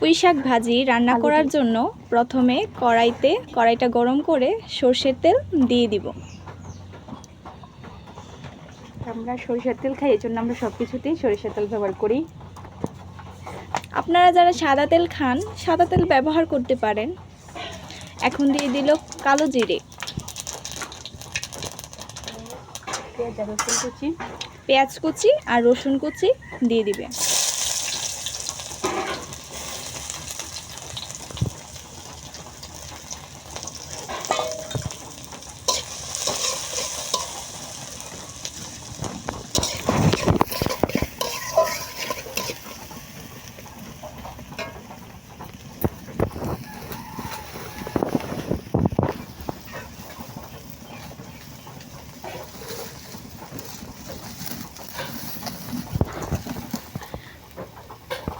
পুঁই শাক ভাজি রান্না করার জন্য প্রথমে কড়াইতে কড়াইটা গরম করে সর্ষের তেল দিয়ে দিব। আমরা সরিষার তেল খাই এই জন্য আমরা সব কিছুতেই সরিষার তেল ব্যবহার করি। আপনারা যারা সাদা তেল খান সাদা তেল ব্যবহার করতে পারেন। এখন দিয়ে দিল কালো জিরে। পেঁয়াজ কুচি। পেঁয়াজ কুচি আর রসুন কুচি দিয়ে দিবে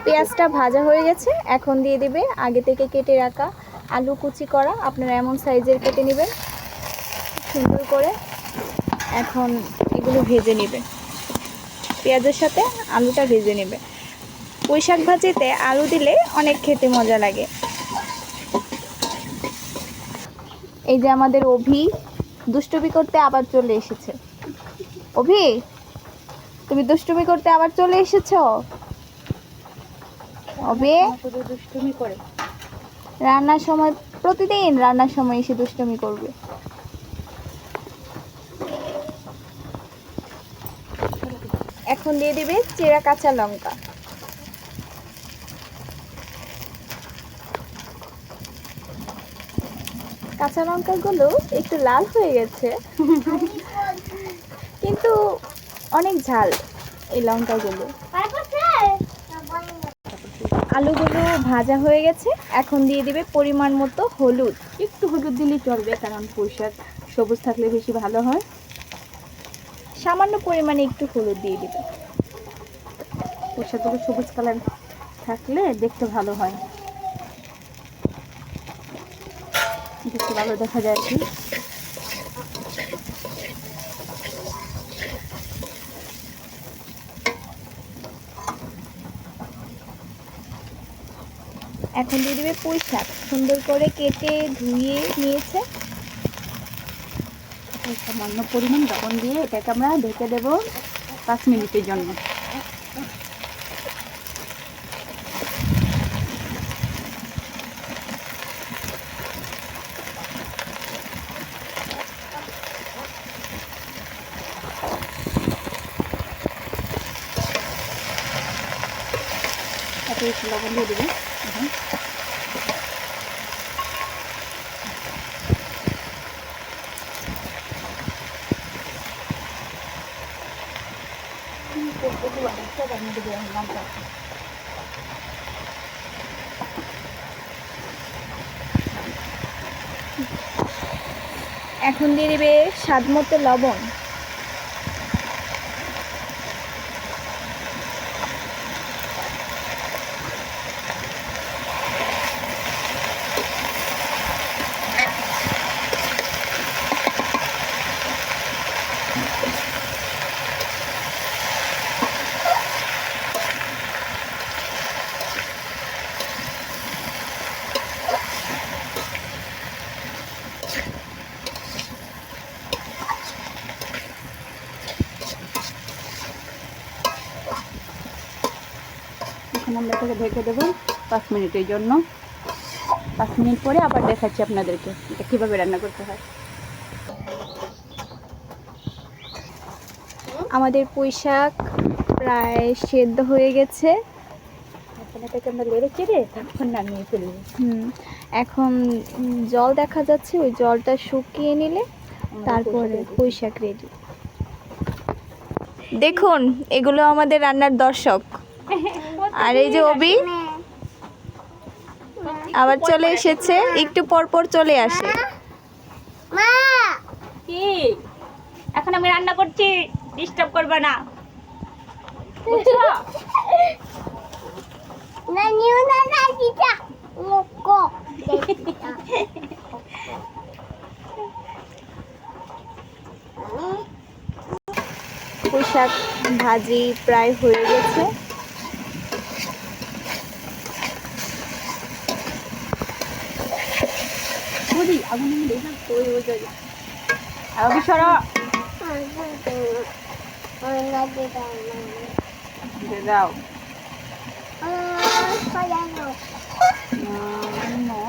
পেঁয়াজটা ভাজা হয়ে গেছে, এখন দিয়ে দিবে আগে থেকে কেটে রাখা আলু কুচি করা। আপনারা এমন সাইজের কেটে নেবেন, সুন্দর করে এখন এগুলো ভেজে নেবে। পেঁয়াজের সাথে আলুটা ভেজে নেবে। পুঁই শাক ভাজিতে আলু দিলে অনেক খেতে মজা লাগে। এই যে আমাদের অভি, দুষ্টুমি করতে আবার চলে এসেছে। অভি, তুমি দুষ্টুমি করতে আবার চলে এসেছ? শুধু দুষ্টুমি করে। রান্নার সময় প্রতিদিন রান্নার সময় এসে দুষ্টুমি করবে। এখন দিয়ে দিবে চেরা কাঁচা লঙ্কা। কাঁচা লঙ্কাগুলো একটু লাল হয়ে গেছে। কিন্তু অনেক ঝাল এই লঙ্কাগুলো। আলুগুলো ভাজা হয়ে গেছে। এখন দিয়ে দিবে পরিমাণ মতো হলুদ। একটু হলুদ দিলেই চলবে কারণ পুঁইশাক সবুজ থাকলে বেশি ভালো হয়। সামান্য পরিমাণে একটু হলুদ দিয়ে দিবে। পুঁইশাকগুলো সবুজ কালার থাকলে দেখতে ভালো হয়। দেখতে ভালো দেখা যায় কি। এখন দিয়ে দেবে পুঁই শাক। সুন্দর করে কেটে ধুয়ে নিয়েছে। সামান্য পরিমাণ লবণ দিয়ে এটাকে আমরা ঢেকে দেবো পাঁচ মিনিটের জন্য। তাতে লবণ দিয়ে দেবো এখন এখন দিয়ে দেবে স্বাদ মতো লবণ। এখন আমরা এটাকে ঢেকে দেবো পাঁচ মিনিটের জন্য। পাঁচ মিনিট পরে আবার দেখাচ্ছি আপনাদেরকে এটা কীভাবে রান্না করতে হয়। আমাদের পুঁই শাক প্রায় সেদ্ধ হয়ে গেছে। এখন এটাকে আমরা লেড়ে চেড়ে তারপর নামিয়ে ফেলব। হুম এখন জল দেখা যাচ্ছে ওই জলটা শুকিয়ে নিলে তারপরে পুঁই শাক রেডি দেখুন এগুলো আমাদের রান্নার দর্শক। আর এই যে অবি আবার চলে এসেছে একটু পর পর চলে আসে। কি? এখন আমি রান্না করছি ডিস্টার্ব করবে না? পুঁই ভাজি প্রায় হয়ে গেছে। আবি আগুন সরা দিয়ে দাও না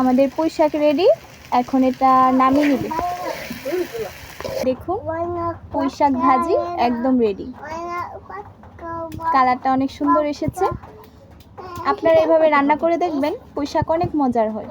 আমাদের পুঁই রেডি এখন এটা নামিয়ে নিবে। দেখুন পুঁই ভাজি একদম রেডি কালারটা অনেক সুন্দর এসেছে। আপনারা এভাবে রান্না করে দেখবেন পুঁই অনেক মজার হয়।